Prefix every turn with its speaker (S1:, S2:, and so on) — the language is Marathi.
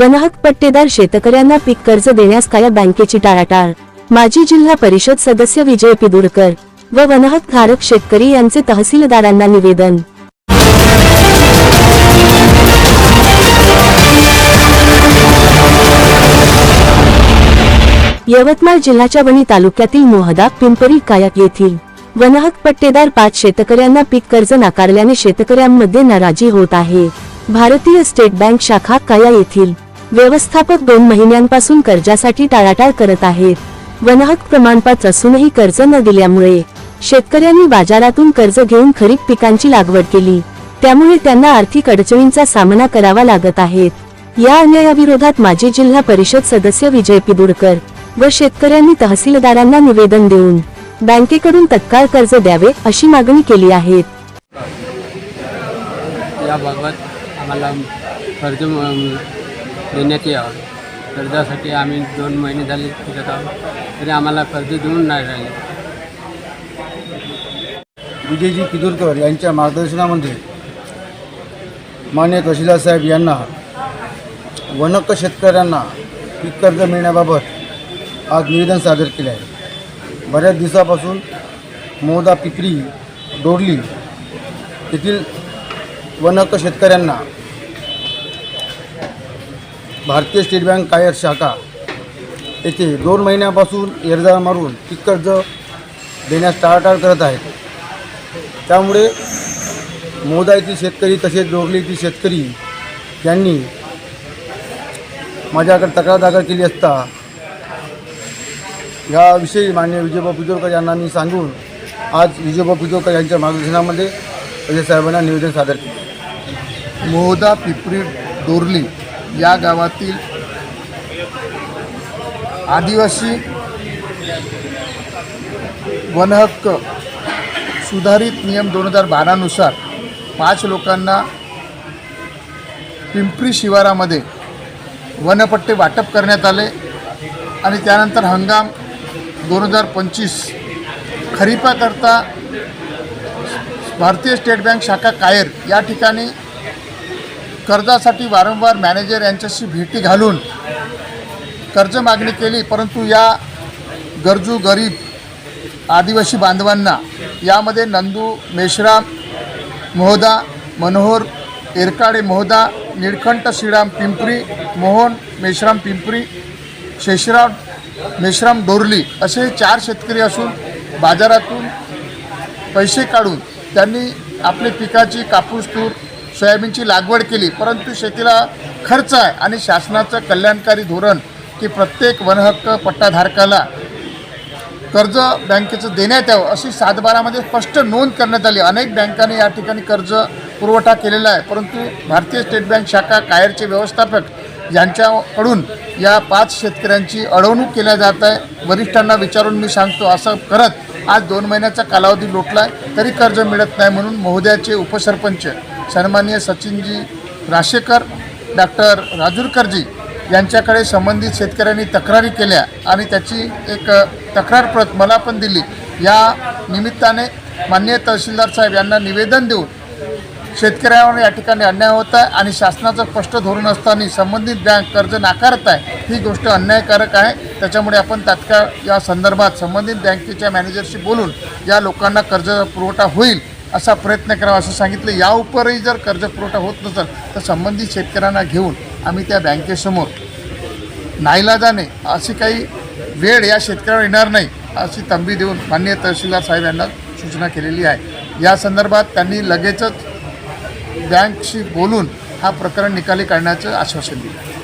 S1: वनहक पट्टेदार शेतकऱ्यांना पीक कर्ज देण्यास काय बँकेची टाळाटाळ. माजी जिल्हा परिषद सदस्य विजय पिदुरकर व वनहक धारक शेतकरी यांचे तहसीलदारांना निवेदन. यवतमाळ जिल्ह्याच्या वणी तालुक्यातील मोहदा पिंपरी कायक येथील वनहक पट्टेदार पाच शेतकऱ्यांना पीक कर्ज नाकारल्याने शेतकऱ्यांमध्ये नाराजी होत आहे. भारतीय स्टेट बँक शाखा काया येथील व्यवस्थापक दोन महिन्यांपासून कर्जासाठी टाळाटाळ करत आहेत. वनहक प्रमाणपत्र असूनही कर्ज न दिल्यामुळे शेतकऱ्यांनी बाजारातून कर्ज घेऊन खरीप पिकांची लागवड केली. त्यामुळे त्यांना आर्थिक अडचणींचा सामना करावा लागत आहेत. या अन्यायाविरोधात माजी जिल्हा परिषद सदस्य विजय पिदुडकर व शेतकऱ्यांनी तहसीलदारांना निवेदन देऊन बँकेकडून तत्काळ कर्ज द्यावे अशी मागणी केली आहे.
S2: याबाबत आम्हाला कर्ज देण्यात यावं. कर्जासाठी आम्ही दोन महिने झाले फिरत आहोत तरी आम्हाला कर्ज देऊन नाही राहिले.
S3: विजयजी किदुरकर यांच्या मार्गदर्शनामध्ये मान्य तहसीलदार साहेब यांना वनक शेतकऱ्यांना पीक कर्ज मिळण्याबाबत आज निवेदन सादर केले आहे. बऱ्याच दिवसापासून मोदा पिपरी डोरली येथील वनक शेतकऱ्यांना भारतीय स्टेट बँक कायर शाखा येथे दोन महिन्यापासून एरजा मारून पीक कर्ज देण्यास टाळाटाळ करत आहेत. त्यामुळे मोदा येथील शेतकरी तसेच डोरली येथील शेतकरी यांनी माझ्याकडे तक्रार दाखल केली असता याविषयी मान्य विजयभाऊ पिजोरकर यांना मी सांगून आज विजयभाऊ पिजोरकर यांच्या मार्गदर्शनामध्ये अजय साहेबांना निवेदन सादर केले.
S4: मोहदा पिपरी डोरली या गावातील आदिवासी वनहक्क सुधारित नियम दोन हजार बारानुसार पाच लोकांना पिंपरी शिवारामध्ये वनपट्टे वाटप करण्यात आले आणि त्यानंतर हंगाम दोन हजार पंचवीस खरीपाकरता भारतीय स्टेट बँक शाखा कायर या ठिकाणी कर्जासाठी वारंवार मॅनेजर यांच्याशी भेटी घालून कर्ज मागणी केली परंतु या गरजू गरीब आदिवासी बांधवांना यामध्ये नंदू मेश्राम मोहदा मनोहर एरकाडे मोहदा निळकंठ श्रीराम पिंपरी मोहन मेश्राम पिंपरी शेषराव मेश्राम डोरली असे चार शेतकरी असून बाजारातून पैसे काढून त्यांनी आपले पिकाची कापूस तूर सोयाबीनची लागवड केली परंतु शेतीला खर्च आहे आणि शासनाचं कल्याणकारी धोरण की प्रत्येक वनहक्क पट्टाधारकाला कर्ज बँकेचं देण्यात यावं अशी सातबारामध्ये स्पष्ट नोंद करण्यात आली. अनेक बँकांनी या ठिकाणी कर्ज पुरवठा केलेला आहे परंतु भारतीय स्टेट बँक शाखा कायरचे व्यवस्थापक यांच्याकडून या पाच शेतकऱ्यांची अडवणूक केल्या जात आहे. वरिष्ठांना विचारून मी सांगतो असं करत आज दोन महिन्याचा कालावधी लोटला आहे तरी कर्ज मिळत नाही म्हणून महोदयाचे उपसरपंच सन्माननीय सचिनजी राशेकर डॉक्टर राजूरकरजी यांच्याकडे संबंधित शेतकऱ्यांनी तक्रारी केल्या आणि त्याची एक तक्रार प्रत मला पण दिली. या निमित्ताने माननीय तहसीलदार साहेब यांना निवेदन देऊन शेतकऱ्यांवर या ठिकाणी अन्याय होत आहे आणि शासनाचं स्पष्ट धोरण असताना संबंधित बँक कर्ज नाकारत आहे ही गोष्ट अन्यायकारक आहे. त्याच्यामुळे आपण तात्काळ या संदर्भात संबंधित बँकेच्या मॅनेजरशी बोलून या लोकांना कर्ज पुरवठा होईल. असा प्रयत्न करावा असं सांगितलं. या उपरही जर कर्जपुरवठा होत नसेल तर संबंधित शेतकऱ्यांना घेऊन आम्ही त्या बँकेसमोर नाईलाजाने अशी काही वेळ या शेतकऱ्यावर येणार नाही अशी तंबी देऊन माननीय तहसीलदार साहेब यांना सूचना केलेली आहे. या संदर्भात त्यांनी लगेचच बँकशी बोलून हा प्रकरण निकाली काढण्याचं आश्वासन दिलं.